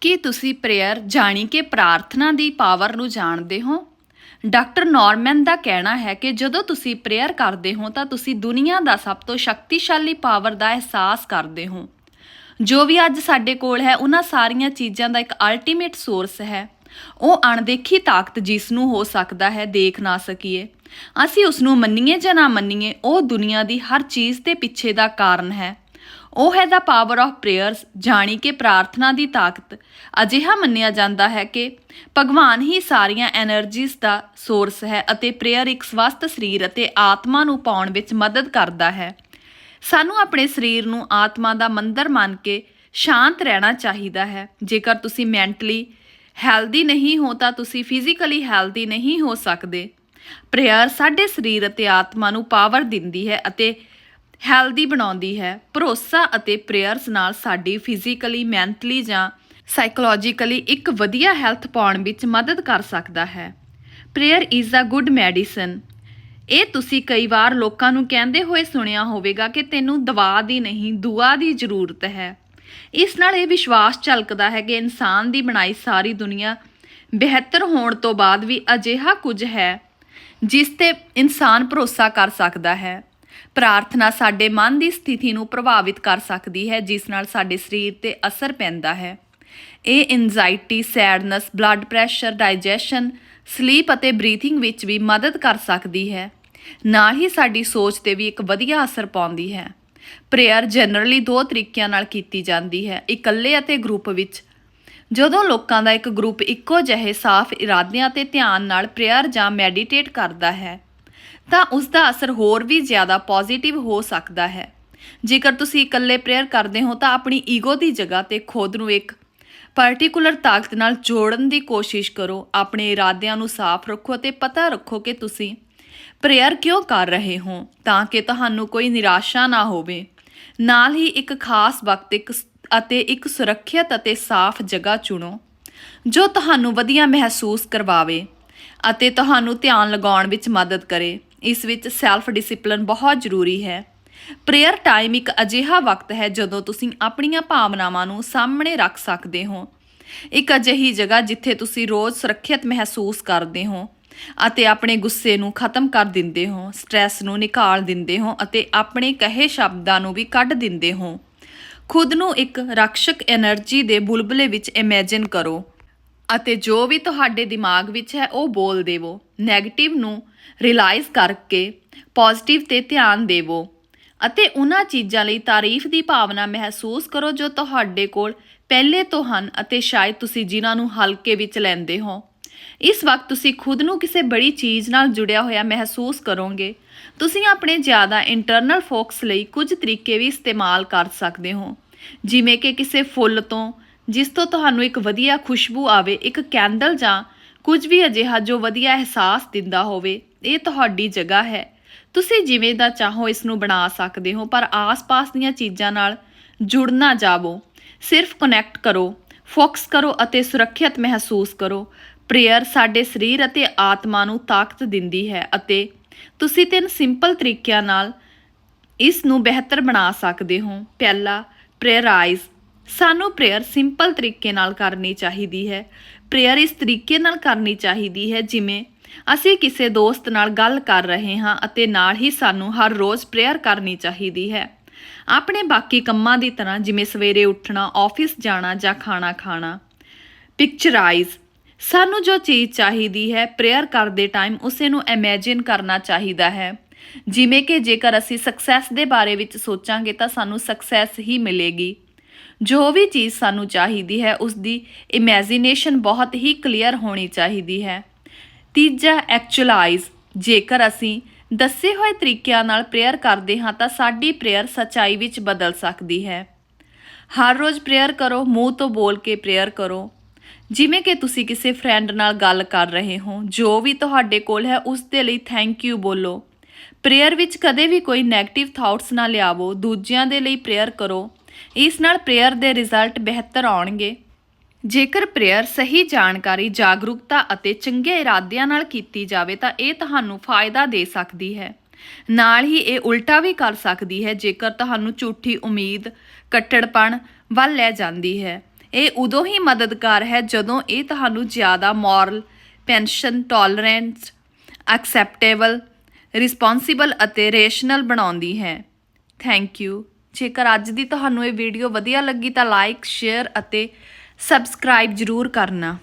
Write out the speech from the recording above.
ਕੀ ਤੁਸੀਂ ਪ੍ਰੇਅਰ ਜਾਣੀ ਕਿ ਪ੍ਰਾਰਥਨਾ ਦੀ ਪਾਵਰ ਨੂੰ ਜਾਣਦੇ ਹੋ? ਡਾਕਟਰ ਨਾਰਮਨ ਦਾ ਕਹਿਣਾ ਹੈ ਕਿ ਜਦੋਂ ਤੁਸੀਂ ਪ੍ਰੇਅਰ ਕਰਦੇ ਹੋ ਤਾਂ ਤੁਸੀਂ ਦੁਨੀਆ ਦਾ ਸਭ ਤੋਂ ਸ਼ਕਤੀਸ਼ਾਲੀ ਪਾਵਰ ਦਾ ਅਹਿਸਾਸ ਕਰਦੇ ਹੋ। ਜੋ ਵੀ ਅੱਜ ਸਾਡੇ ਕੋਲ ਹੈ, ਉਹਨਾਂ ਸਾਰੀਆਂ ਚੀਜ਼ਾਂ ਦਾ ਇੱਕ ਅਲਟੀਮੇਟ ਸੋਰਸ ਹੈ। ਉਹ ਅਣਦੇਖੀ ਤਾਕਤ ਜਿਸ ਨੂੰ ਹੋ ਸਕਦਾ ਹੈ, ਦੇਖ ਨਾ ਸਕੀਏ। ਅਸੀਂ ਉਸ ਨੂੰ ਮੰਨੀਏ ਜਾਂ ਨਾ ਮੰਨੀਏ, ਉਹ ਦੁਨੀਆ ਦੀ ਹਰ ਚੀਜ਼ ਦੇ ਪਿੱਛੇ ਦਾ ਕਾਰਨ ਹੈ। ਉਹ ਹੈ ਦਾ ਪਾਵਰ ਆਫ ਪ੍ਰੇਅਰਸ ਜਾਣੀ ਕਿ ਪ੍ਰਾਰਥਨਾ ਦੀ ਤਾਕਤ। ਅਜਿਹਾ ਮੰਨਿਆ ਜਾਂਦਾ ਹੈ ਕਿ ਭਗਵਾਨ ਹੀ ਸਾਰੀਆਂ એનર્ਜੀਜ਼ ਦਾ ਸੋਰਸ ਹੈ ਅਤੇ ਪ੍ਰੇਅਰ ਇੱਕ ਸਵਸਥ ਸਰੀਰ ਅਤੇ ਆਤਮਾ ਨੂੰ ਪਾਉਣ ਵਿੱਚ ਮਦਦ ਕਰਦਾ ਹੈ। ਸਾਨੂੰ ਆਪਣੇ ਸਰੀਰ ਨੂੰ ਆਤਮਾ ਦਾ ਮੰਦਰ ਮੰਨ ਕੇ ਸ਼ਾਂਤ ਰਹਿਣਾ ਚਾਹੀਦਾ ਹੈ। ਜੇਕਰ ਤੁਸੀਂ ਮੈਂਟਲੀ ਹੈਲਦੀ ਨਹੀਂ ਹੋ ਤਾਂ ਤੁਸੀਂ ਫਿਜ਼ੀਕਲੀ ਹੈਲਦੀ ਨਹੀਂ ਹੋ ਸਕਦੇ। ਪ੍ਰੇਅਰ ਸਾਡੇ ਸਰੀਰ ਅਤੇ ਆਤਮਾ ਨੂੰ ਪਾਵਰ ਦਿੰਦੀ ਹੈ ਅਤੇ ਹੈਲਦੀ ਬਣਾਉਂਦੀ ਹੈ। ਭਰੋਸਾ ਅਤੇ ਪ੍ਰੇਅਰਸ ਨਾਲ ਸਾਡੀ ਫਿਜ਼ੀਕਲੀ, ਮੈਂਟਲੀ ਜਾਂ ਸਾਈਕੋਲੋਜੀਕਲੀ ਇੱਕ ਵਧੀਆ ਹੈਲਥ ਪਾਉਣ ਵਿੱਚ ਮਦਦ ਕਰ ਸਕਦਾ ਹੈ। Prayer is a good medicine. ਇਹ ਤੁਸੀਂ ਕਈ ਵਾਰ ਲੋਕਾਂ ਨੂੰ ਕਹਿੰਦੇ ਹੋਏ ਸੁਣਿਆ ਹੋਵੇਗਾ ਕਿ ਤੈਨੂੰ ਦਵਾ ਦੀ ਨਹੀਂ, ਦੁਆ ਦੀ ਜ਼ਰੂਰਤ ਹੈ। ਇਸ ਨਾਲ ਇਹ ਵਿਸ਼ਵਾਸ ਝਲਕਦਾ ਹੈ ਕਿ ਇਨਸਾਨ ਦੀ ਬਣਾਈ ਸਾਰੀ ਦੁਨੀਆ ਬਿਹਤਰ ਹੋਣ ਤੋਂ ਬਾਅਦ ਵੀ ਅਜਿਹਾ ਕੁਝ ਹੈ, ਜਿਸ ਤੇ ਇਨਸਾਨ ਭਰੋਸਾ ਕਰ ਸਕਦਾ ਹੈ। ਪ੍ਰਾਰਥਨਾ ਸਾਡੇ ਮਨ ਦੀ ਸਥਿਤੀ ਨੂੰ ਪ੍ਰਭਾਵਿਤ ਕਰ ਸਕਦੀ ਹੈ, ਜਿਸ ਨਾਲ ਸਾਡੇ ਸਰੀਰ ਤੇ ਅਸਰ ਪੈਂਦਾ ਹੈ। ਇਹ anxiety sadness blood pressure digestion sleep ਅਤੇ ਬਰੀਥਿੰਗ ਵਿੱਚ ਵੀ ਮਦਦ ਕਰ ਸਕਦੀ ਹੈ। ਨਾਲ ਹੀ ਸਾਡੀ ਸੋਚ ਤੇ ਵੀ ਇੱਕ ਵਧੀਆ ਅਸਰ ਪਾਉਂਦੀ ਹੈ। ਪ੍ਰੇਅਰ ਜਨਰਲੀ ਦੋ ਤਰੀਕਿਆਂ ਨਾਲ ਕੀਤੀ ਜਾਂਦੀ ਹੈ, ਇਕੱਲੇ ਅਤੇ ਗਰੁੱਪ ਵਿੱਚ। ਜਦੋਂ ਲੋਕਾਂ ਦਾ ਇੱਕ ਗਰੁੱਪ ਇੱਕੋ ਜਿਹੇ ਸਾਫ਼ ਇਰਾਦਿਆਂ ਤੇ ਧਿਆਨ ਨਾਲ ਪ੍ਰੇਅਰ ਜਾਂ ਮੈਡੀਟੇਟ ਕਰਦਾ ਹੈ ਤਾਂ ਉਸ ਦਾ ਅਸਰ ਹੋਰ ਵੀ ਜ਼ਿਆਦਾ ਪੋਜ਼ਿਟਿਵ ਹੋ ਸਕਦਾ ਹੈ। ਜੇਕਰ ਤੁਸੀਂ ਇਕੱਲੇ ਪ੍ਰੇਅਰ ਕਰਦੇ ਹੋ ਤਾਂ ਆਪਣੀ ਈਗੋ ਦੀ ਜਗ੍ਹਾ ਤੇ ਖੁਦ ਨੂੰ ਇੱਕ ਪਾਰਟਿਕੂਲਰ ਤਾਕਤ ਨਾਲ ਜੋੜਨ ਦੀ ਕੋਸ਼ਿਸ਼ ਕਰੋ। ਆਪਣੇ ਇਰਾਦਿਆਂ ਨੂੰ ਸਾਫ਼ ਰੱਖੋ ਅਤੇ ਪਤਾ ਰੱਖੋ ਕਿ ਤੁਸੀਂ ਪ੍ਰੇਅਰ ਕਿਉਂ ਕਰ ਰਹੇ ਹੋ, ਤਾਂ ਕਿ ਤੁਹਾਨੂੰ ਕੋਈ ਨਿਰਾਸ਼ਾ ਨਾ ਹੋਵੇ। ਨਾਲ ਹੀ ਇੱਕ ਖਾਸ ਵਕਤ ਇੱਕ ਅਤੇ ਇੱਕ ਸੁਰੱਖਿਅਤ ਅਤੇ ਸਾਫ਼ ਜਗ੍ਹਾ ਚੁਣੋ, ਜੋ ਤੁਹਾਨੂੰ ਵਧੀਆ ਮਹਿਸੂਸ ਕਰਵਾਵੇ ਅਤੇ ਤੁਹਾਨੂੰ ਧਿਆਨ ਲਗਾਉਣ ਵਿੱਚ ਮਦਦ ਕਰੇ। ਇਸ ਵਿੱਚ ਸੈਲਫ ਡਿਸਪਲਨ ਬਹੁਤ ਜ਼ਰੂਰੀ ਹੈ। ਪ੍ਰੇਅਰ ਟਾਈਮ ਇੱਕ ਅਜਿਹਾ ਵਕਤ ਹੈ ਜਦੋਂ ਤੁਸੀਂ ਆਪਣੀਆਂ ਭਾਵਨਾਵਾਂ ਨੂੰ ਸਾਹਮਣੇ ਰੱਖ ਸਕਦੇ ਹੋ। ਇੱਕ ਅਜਿਹੀ ਜਗ੍ਹਾ ਜਿੱਥੇ ਤੁਸੀਂ ਰੋਜ਼ ਸੁਰੱਖਿਅਤ ਮਹਿਸੂਸ ਕਰਦੇ ਹੋ ਅਤੇ ਆਪਣੇ ਗੁੱਸੇ ਨੂੰ ਖਤਮ ਕਰ ਦਿੰਦੇ ਹੋ ਸਟ੍ਰੈਸ ਨੂੰ ਨਿਕਾਲ ਦਿੰਦੇ ਹੋ ਅਤੇ ਆਪਣੇ ਕਹੇ ਸ਼ਬਦਾਂ ਨੂੰ ਵੀ ਕੱਢ ਦਿੰਦੇ ਹੋ। ਖੁਦ ਨੂੰ ਇੱਕ ਰਕਸ਼ਕ એનર્ਜੀ ਦੇ ਬੁਲਬਲੇ ਵਿੱਚ ਇਮੇਜਿਨ ਕਰੋ ਅਤੇ ਜੋ ਵੀ ਤੁਹਾਡੇ ਦਿਮਾਗ ਵਿੱਚ ਹੈ ਉਹ ਬੋਲ ਦੇਵੋ। 네ਗੇਟਿਵ ਨੂੰ ਰਿਅਲਾਈਜ਼ ਕਰਕੇ ਪੋਜ਼ਿਟਿਵ ਤੇ ਧਿਆਨ ਦੇਵੋ ਅਤੇ ਉਹਨਾਂ ਚੀਜ਼ਾਂ ਲਈ ਤਾਰੀਫ ਦੀ ਭਾਵਨਾ ਮਹਿਸੂਸ ਕਰੋ ਜੋ ਤੁਹਾਡੇ ਕੋਲ ਪਹਿਲੇ ਤੋਂ ਹਨ ਅਤੇ ਸ਼ਾਇਦ ਤੁਸੀਂ ਜਿਨ੍ਹਾਂ ਨੂੰ ਹਲਕੇ ਵਿੱਚ ਲੈਂਦੇ ਹੋ। ਇਸ ਵਕਤ ਤੁਸੀਂ ਖੁਦ ਨੂੰ ਕਿਸੇ ਬੜੀ ਚੀਜ਼ ਨਾਲ ਜੁੜਿਆ ਹੋਇਆ ਮਹਿਸੂਸ ਕਰੋਗੇ। ਤੁਸੀਂ ਆਪਣੇ ਜ਼ਿਆਦਾ ਇੰਟਰਨਲ ਫੋਕਸ ਲਈ ਕੁਝ ਤਰੀਕੇ ਵੀ ਇਸਤੇਮਾਲ ਕਰ ਸਕਦੇ ਹੋ। ਜਿਵੇਂ ਕਿ ਕਿਸੇ ਫੁੱਲ ਤੋਂ, ਜਿਸ ਤੋਂ ਤੁਹਾਨੂੰ ਇੱਕ ਵਧੀਆ ਖੁਸ਼ਬੂ ਆਵੇ, ਇੱਕ ਕੈਂਡਲ ਜਾਂ ਕੁਝ ਵੀ ਅਜਿਹਾ ਜੋ ਵਧੀਆ ਅਹਿਸਾਸ ਦਿੰਦਾ ਹੋਵੇ। ਇਹ ਤੁਹਾਡੀ ਜਗ੍ਹਾ ਹੈ। ਤੁਸੀਂ ਜਿਵੇਂ ਦਾ ਚਾਹੋ ਇਸ ਨੂੰ ਬਣਾ ਸਕਦੇ ਹੋ, ਪਰ ਆਸ-ਪਾਸ ਦੀਆਂ ਚੀਜ਼ਾਂ ਨਾਲ ਜੁੜ ਨਾ ਜਾਵੋ। ਸਿਰਫ ਕਨੈਕਟ ਕਰੋ ਫੋਕਸ ਕਰੋ ਅਤੇ ਸੁਰੱਖਿਅਤ ਮਹਿਸੂਸ ਕਰੋ। ਪ੍ਰੇਅਰ ਸਾਡੇ ਸਰੀਰ ਅਤੇ ਆਤਮਾ ਨੂੰ ਤਾਕਤ ਦਿੰਦੀ ਹੈ ਅਤੇ ਤੁਸੀਂ ਤਿੰਨ ਸਿੰਪਲ ਤਰੀਕਿਆਂ ਨਾਲ ਇਸ ਨੂੰ ਬਿਹਤਰ ਬਣਾ ਸਕਦੇ ਹੋ। ਪਹਿਲਾ ਪ੍ਰੇਅਰਾਈਜ਼ ਸਾਨੂੰ ਪ੍ਰੇਅਰ ਸਿੰਪਲ ਤਰੀਕੇ ਨਾਲ ਕਰਨੀ ਚਾਹੀਦੀ ਹੈ। ਪ੍ਰੇਅਰ ਇਸ ਤਰੀਕੇ ਨਾਲ ਕਰਨੀ ਚਾਹੀਦੀ ਹੈ ਜਿਵੇਂ ਅਸੀਂ ਕਿਸੇ ਦੋਸਤ ਨਾਲ ਗੱਲ ਕਰ ਰਹੇ ਹਾਂ ਅਤੇ ਨਾਲ ਹੀ ਸਾਨੂੰ ਹਰ ਰੋਜ਼ ਪ੍ਰੇਅਰ ਕਰਨੀ ਚਾਹੀਦੀ ਹੈ। ਆਪਣੇ ਬਾਕੀ ਕੰਮਾਂ ਦੀ ਤਰ੍ਹਾਂ ਜਿਵੇਂ ਸਵੇਰੇ ਉੱਠਣਾ, ਆਫਿਸ ਜਾਣਾ ਜਾਂ ਖਾਣਾ ਖਾਣਾ। ਪਿਕਚਰਾਈਜ਼ ਸਾਨੂੰ ਜੋ ਚੀਜ਼ ਚਾਹੀਦੀ ਹੈ, ਪ੍ਰੇਅਰ ਕਰਦੇ ਟਾਈਮ ਉਸੇ ਨੂੰ ਇਮੇਜਿਨ ਕਰਨਾ ਚਾਹੀਦਾ ਹੈ। ਜਿਵੇਂ ਕਿ ਜੇਕਰ ਅਸੀਂ ਸਕਸੈਸ ਦੇ ਬਾਰੇ ਵਿੱਚ ਸੋਚਾਂਗੇ ਤਾਂ ਸਾਨੂੰ ਸਕਸੈਸ ਹੀ ਮਿਲੇਗੀ। ਜੋ ਵੀ ਚੀਜ਼ ਸਾਨੂੰ ਚਾਹੀਦੀ ਹੈ ਉਸ ਦੀ ਇਮੇਜਿਨੇਸ਼ਨ ਬਹੁਤ ਹੀ ਕਲੀਅਰ ਹੋਣੀ ਚਾਹੀਦੀ ਹੈ। ਤੀਜਾ ਐਕਚੁਅਲਾਈਜ਼ ਜੇਕਰ ਅਸੀਂ ਦੱਸੇ ਹੋਏ ਤਰੀਕਿਆਂ ਨਾਲ ਪ੍ਰੇਅਰ ਕਰਦੇ ਹਾਂ, ਤਾਂ ਸਾਡੀ ਪ੍ਰੇਅਰ ਸਚਾਈ ਵਿੱਚ ਬਦਲ ਸਕਦੀ ਹੈ। ਹਰ ਰੋਜ਼ ਪ੍ਰੇਅਰ ਕਰੋ, ਮੂੰਹ ਤੋਂ ਬੋਲ ਕੇ ਪ੍ਰੇਅਰ ਕਰੋ। ਜਿਵੇਂ ਕਿ ਤੁਸੀਂ ਕਿਸੇ ਫਰੈਂਡ ਨਾਲ ਗੱਲ ਕਰ ਰਹੇ ਹੋ, ਜੋ ਵੀ ਤੁਹਾਡੇ ਕੋਲ ਹੈ, ਉਸ ਦੇ ਲਈ ਥੈਂਕ ਯੂ ਬੋਲੋ। ਪ੍ਰੇਅਰ ਵਿੱਚ ਕਦੇ ਵੀ ਕੋਈ 네ਗੇਟਿਵ ਥਾਟਸ ਨਾ ਲਿਆਵੋ, ਦੂਜਿਆਂ ਦੇ ਲਈ ਪ੍ਰੇਅਰ ਕਰੋ। ਇਸ ਨਾਲ ਪ੍ਰੇਅਰ ਦੇ ਰਿਜ਼ਲਟ ਬਿਹਤਰ ਆਉਣਗੇ। ਜੇਕਰ ਪ੍ਰੇਅਰ ਸਹੀ ਜਾਣਕਾਰੀ, ਜਾਗਰੂਕਤਾ ਅਤੇ ਚੰਗੇ ਇਰਾਦਿਆਂ ਨਾਲ ਕੀਤੀ ਜਾਵੇ ਤਾਂ ਇਹ ਤੁਹਾਨੂੰ ਫਾਇਦਾ ਦੇ ਸਕਦੀ ਹੈ। ਨਾਲ ਹੀ ਇਹ ਉਲਟਾ ਵੀ ਕਰ ਸਕਦੀ ਹੈ ਜੇਕਰ ਤੁਹਾਨੂੰ ਝੂਠੀ ਉਮੀਦ, ਕੱਟੜਪਣ ਵੱਲ ਲੈ ਜਾਂਦੀ ਹੈ। ਇਹ ਉਦੋਂ ਹੀ ਮਦਦਗਾਰ ਹੈ ਜਦੋਂ ਇਹ ਤੁਹਾਨੂੰ ਜ਼ਿਆਦਾ moral, patience tolerance acceptable, responsible ਅਤੇ ਰੇਸ਼ਨਲ ਬਣਾਉਂਦੀ ਹੈ। Thank you. ਜੇਕਰ ਅੱਜ ਦੀ ਤੁਹਾਨੂੰ ਇਹ ਵੀਡੀਓ ਵਧੀਆ ਲੱਗੀ ਤਾਂ ਲਾਈਕ, ਸ਼ੇਅਰ ਅਤੇ ਸਬਸਕ੍ਰਾਈਬ ਜ਼ਰੂਰ ਕਰਨਾ।